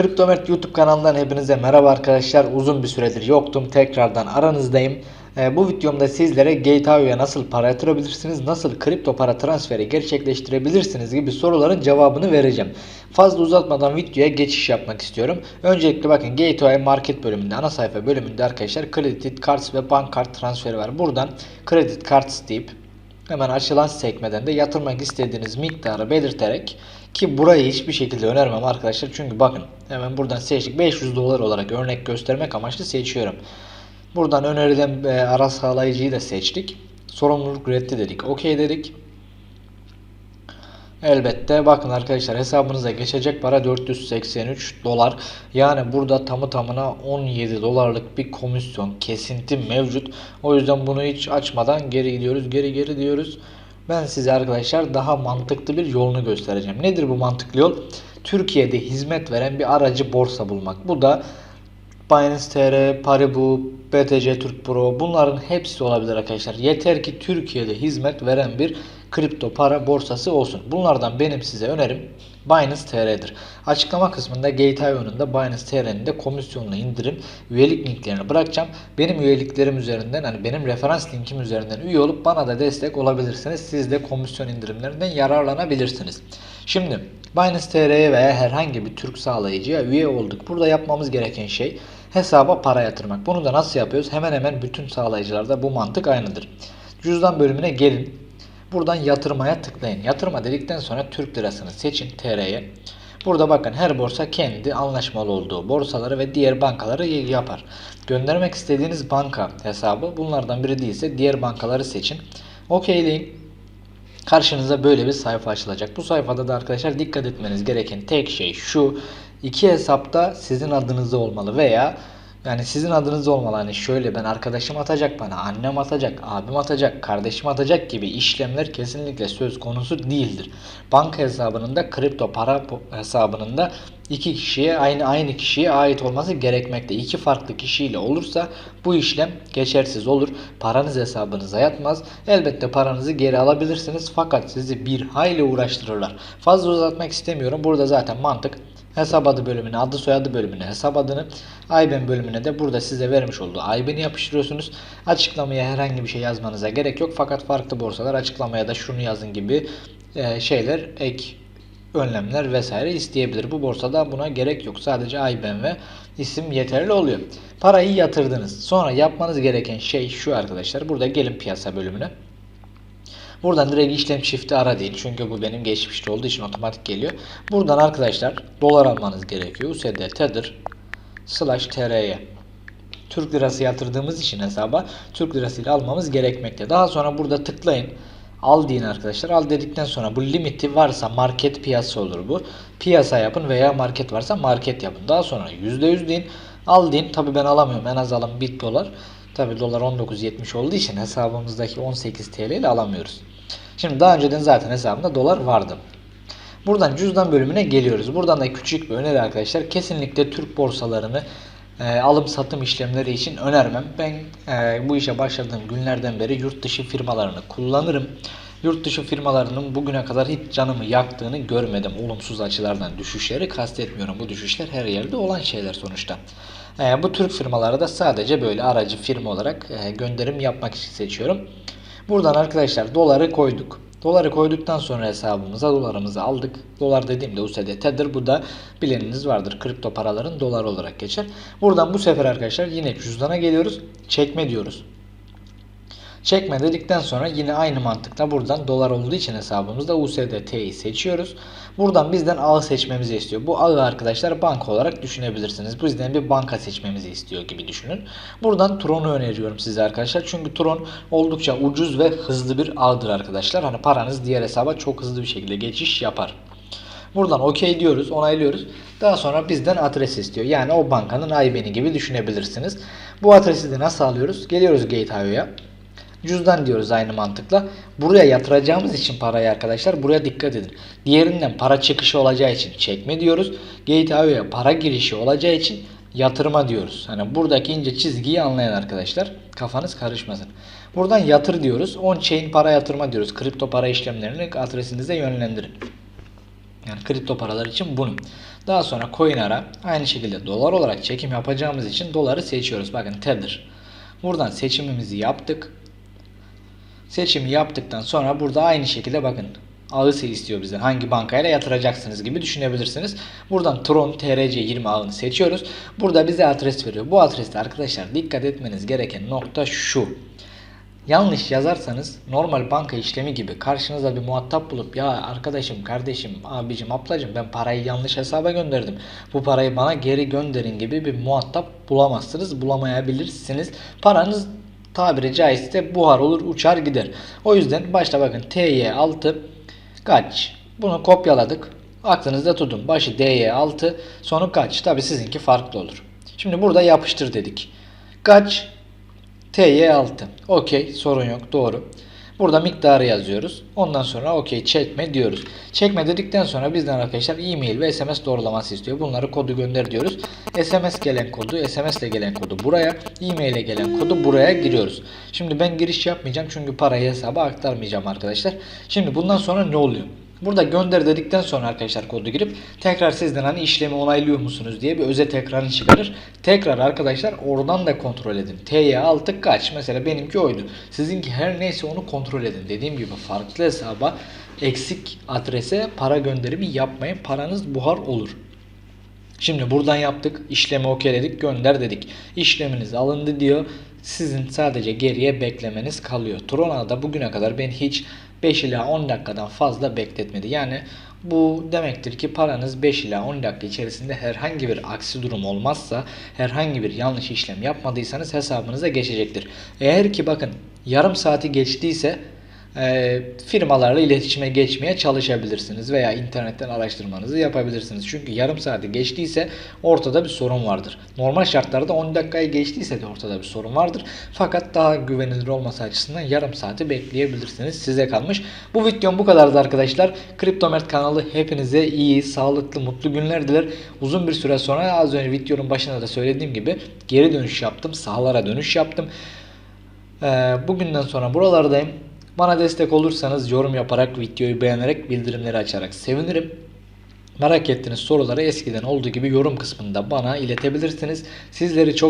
Kriptomert YouTube kanalından hepinize merhaba arkadaşlar. Uzun bir süredir yoktum. Tekrardan aranızdayım. Ee, bu videomda sizlere Gateway'e nasıl para yatırabilirsiniz, nasıl kripto para transferi gerçekleştirebilirsiniz gibi soruların cevabını vereceğim. Fazla uzatmadan videoya geçiş yapmak istiyorum. Öncelikle bakın Gateway Market bölümünde, ana sayfa bölümünde arkadaşlar Credit Cards ve bank kart transferi var. Buradan Credit Cards deyip Hemen açılan sekmeden de yatırmak istediğiniz miktarı belirterek ki burayı hiçbir şekilde önermem arkadaşlar. Çünkü bakın hemen buradan seçtik. 500 dolar olarak örnek göstermek amaçlı seçiyorum. Buradan önerilen e, ara sağlayıcıyı da seçtik. Sorumluluk reddi dedik. Okey dedik. Elbette bakın arkadaşlar hesabınıza geçecek para 483 dolar. Yani burada tamı tamına 17 dolarlık bir komisyon kesinti mevcut. O yüzden bunu hiç açmadan geri gidiyoruz. Geri geri diyoruz. Ben size arkadaşlar daha mantıklı bir yolunu göstereceğim. Nedir bu mantıklı yol? Türkiye'de hizmet veren bir aracı borsa bulmak. Bu da Binance TR, Paribu, BTC Türk Pro bunların hepsi olabilir arkadaşlar. Yeter ki Türkiye'de hizmet veren bir kripto para borsası olsun. Bunlardan benim size önerim Binance TR'dir. Açıklama kısmında Gateway önünde Binance TR'nin de komisyonlu indirim üyelik linklerini bırakacağım. Benim üyeliklerim üzerinden hani benim referans linkim üzerinden üye olup bana da destek olabilirsiniz. Siz de komisyon indirimlerinden yararlanabilirsiniz. Şimdi Binance TR'ye veya herhangi bir Türk sağlayıcıya üye olduk. Burada yapmamız gereken şey hesaba para yatırmak. Bunu da nasıl yapıyoruz? Hemen hemen bütün sağlayıcılarda bu mantık aynıdır. Cüzdan bölümüne gelin. Buradan yatırmaya tıklayın. Yatırma dedikten sonra Türk lirasını seçin TR'ye. Burada bakın her borsa kendi anlaşmalı olduğu borsaları ve diğer bankaları yapar. Göndermek istediğiniz banka hesabı bunlardan biri değilse diğer bankaları seçin. Okeyleyin. Karşınıza böyle bir sayfa açılacak. Bu sayfada da arkadaşlar dikkat etmeniz gereken tek şey şu. iki hesapta sizin adınızda olmalı veya yani sizin adınız olmalı. Hani şöyle ben arkadaşım atacak bana, annem atacak, abim atacak, kardeşim atacak gibi işlemler kesinlikle söz konusu değildir. Banka hesabının da kripto para hesabının da iki kişiye aynı aynı kişiye ait olması gerekmekte. İki farklı kişiyle olursa bu işlem geçersiz olur. Paranız hesabınıza yatmaz. Elbette paranızı geri alabilirsiniz fakat sizi bir hayli uğraştırırlar. Fazla uzatmak istemiyorum. Burada zaten mantık hesap adı bölümüne, adı soyadı bölümüne, hesap adını, IBAN bölümüne de burada size vermiş olduğu IBAN'i yapıştırıyorsunuz. Açıklamaya herhangi bir şey yazmanıza gerek yok. Fakat farklı borsalar açıklamaya da şunu yazın gibi e, şeyler ek önlemler vesaire isteyebilir. Bu borsada buna gerek yok. Sadece IBAN ve isim yeterli oluyor. Parayı yatırdınız. Sonra yapmanız gereken şey şu arkadaşlar. Burada gelin piyasa bölümüne. Buradan direkt işlem çifti ara değil. Çünkü bu benim geçmişte olduğu için otomatik geliyor. Buradan arkadaşlar dolar almanız gerekiyor. USDT'dir. Slash TR'ye. Türk lirası yatırdığımız için hesaba Türk lirasıyla almamız gerekmekte. Daha sonra burada tıklayın. Al deyin arkadaşlar. Al dedikten sonra bu limiti varsa market piyasa olur bu. Piyasa yapın veya market varsa market yapın. Daha sonra %100 deyin. Al deyin. Tabi ben alamıyorum. En az alım 1 dolar. Tabi dolar 19.70 olduğu için hesabımızdaki 18 TL ile alamıyoruz. Şimdi daha önceden zaten hesabımda dolar vardı. Buradan cüzdan bölümüne geliyoruz. Buradan da küçük bir öneri arkadaşlar. Kesinlikle Türk borsalarını e, alım satım işlemleri için önermem. Ben e, bu işe başladığım günlerden beri yurt dışı firmalarını kullanırım. Yurt dışı firmalarının bugüne kadar hiç canımı yaktığını görmedim. Olumsuz açılardan düşüşleri kastetmiyorum. Bu düşüşler her yerde olan şeyler sonuçta. E, bu Türk firmaları da sadece böyle aracı firma olarak e, gönderim yapmak için seçiyorum. Buradan arkadaşlar doları koyduk. Doları koyduktan sonra hesabımıza dolarımızı aldık. Dolar dediğimde USDT'dir. Bu da bileniniz vardır. Kripto paraların dolar olarak geçer. Buradan bu sefer arkadaşlar yine cüzdana geliyoruz. Çekme diyoruz. Çekme dedikten sonra yine aynı mantıkla buradan dolar olduğu için hesabımızda USDT'yi seçiyoruz. Buradan bizden ağı seçmemizi istiyor. Bu ağı arkadaşlar banka olarak düşünebilirsiniz. Bizden bir banka seçmemizi istiyor gibi düşünün. Buradan Tron'u öneriyorum size arkadaşlar. Çünkü Tron oldukça ucuz ve hızlı bir ağdır arkadaşlar. Hani paranız diğer hesaba çok hızlı bir şekilde geçiş yapar. Buradan OK diyoruz, onaylıyoruz. Daha sonra bizden adres istiyor. Yani o bankanın IBAN'i gibi düşünebilirsiniz. Bu adresi de nasıl alıyoruz? Geliyoruz Gateway'a. Cüzdan diyoruz aynı mantıkla. Buraya yatıracağımız için parayı arkadaşlar buraya dikkat edin. Diğerinden para çıkışı olacağı için çekme diyoruz. Gateway'e para girişi olacağı için yatırma diyoruz. Hani buradaki ince çizgiyi anlayan arkadaşlar. Kafanız karışmasın. Buradan yatır diyoruz. On chain para yatırma diyoruz. Kripto para işlemlerini adresinize yönlendirin. Yani kripto paralar için bunu. Daha sonra coin'ara aynı şekilde dolar olarak çekim yapacağımız için doları seçiyoruz. Bakın Tether. Buradan seçimimizi yaptık. Seçimi yaptıktan sonra burada aynı şekilde bakın ağısı istiyor bizden. Hangi bankayla yatıracaksınız gibi düşünebilirsiniz. Buradan Tron TRC20 ağını seçiyoruz. Burada bize adres veriyor. Bu adreste arkadaşlar dikkat etmeniz gereken nokta şu. Yanlış yazarsanız normal banka işlemi gibi karşınıza bir muhatap bulup ya arkadaşım, kardeşim, abicim, ablacım ben parayı yanlış hesaba gönderdim. Bu parayı bana geri gönderin gibi bir muhatap bulamazsınız, bulamayabilirsiniz. Paranız tabiri caizse buhar olur, uçar gider. O yüzden başta bakın TY6 kaç? Bunu kopyaladık. Aklınızda tutun. Başı DY6, sonu kaç? Tabi sizinki farklı olur. Şimdi burada yapıştır dedik. Kaç? TY6. Okey sorun yok doğru. Burada miktarı yazıyoruz. Ondan sonra okey çekme diyoruz. Çekme dedikten sonra bizden arkadaşlar e-mail ve SMS doğrulaması istiyor. Bunları kodu gönder diyoruz. SMS gelen kodu, SMS ile gelen kodu buraya, e-mail ile gelen kodu buraya giriyoruz. Şimdi ben giriş yapmayacağım çünkü parayı hesaba aktarmayacağım arkadaşlar. Şimdi bundan sonra ne oluyor? Burada gönder dedikten sonra arkadaşlar kodu girip tekrar sizden hani işlemi onaylıyor musunuz diye bir özet ekranı çıkarır. Tekrar arkadaşlar oradan da kontrol edin. TY6 kaç? Mesela benimki oydu. Sizinki her neyse onu kontrol edin. Dediğim gibi farklı hesaba eksik adrese para gönderimi yapmayın. Paranız buhar olur. Şimdi buradan yaptık. işlemi okeyledik. Gönder dedik. İşleminiz alındı diyor. Sizin sadece geriye beklemeniz kalıyor. Trona'da bugüne kadar ben hiç 5 ila 10 dakikadan fazla bekletmedi. Yani bu demektir ki paranız 5 ila 10 dakika içerisinde herhangi bir aksi durum olmazsa, herhangi bir yanlış işlem yapmadıysanız hesabınıza geçecektir. Eğer ki bakın yarım saati geçtiyse e, firmalarla iletişime geçmeye çalışabilirsiniz veya internetten araştırmanızı yapabilirsiniz. Çünkü yarım saati geçtiyse ortada bir sorun vardır. Normal şartlarda 10 dakikayı geçtiyse de ortada bir sorun vardır. Fakat daha güvenilir olması açısından yarım saati bekleyebilirsiniz. Size kalmış. Bu videom bu kadardı arkadaşlar. Kriptomert kanalı hepinize iyi, sağlıklı, mutlu günler diler. Uzun bir süre sonra az önce videonun başında da söylediğim gibi geri dönüş yaptım. Sahalara dönüş yaptım. Ee, bugünden sonra buralardayım. Bana destek olursanız yorum yaparak, videoyu beğenerek, bildirimleri açarak sevinirim. Merak ettiğiniz soruları eskiden olduğu gibi yorum kısmında bana iletebilirsiniz. Sizleri çok